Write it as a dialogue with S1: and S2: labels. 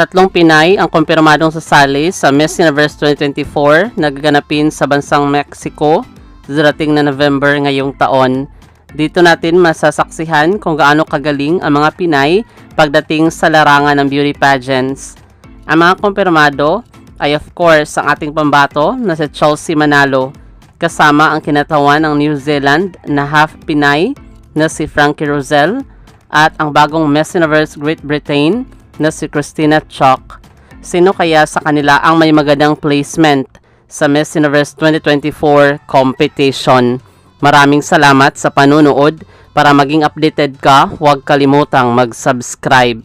S1: Tatlong Pinay ang kumpirmadong sasali sa Miss Universe 2024 na gaganapin sa bansang Mexico darating na November ngayong taon. Dito natin masasaksihan kung gaano kagaling ang mga Pinay pagdating sa larangan ng beauty pageants. Ang mga kumpirmado ay of course ang ating pambato na si Chelsea Manalo kasama ang kinatawan ng New Zealand na half Pinay na si Frankie Rosell at ang bagong Miss Universe Great Britain na si Christina Chock. Sino kaya sa kanila ang may magandang placement sa Miss Universe 2024 competition? Maraming salamat sa panunood. Para maging updated ka, huwag kalimutang mag-subscribe.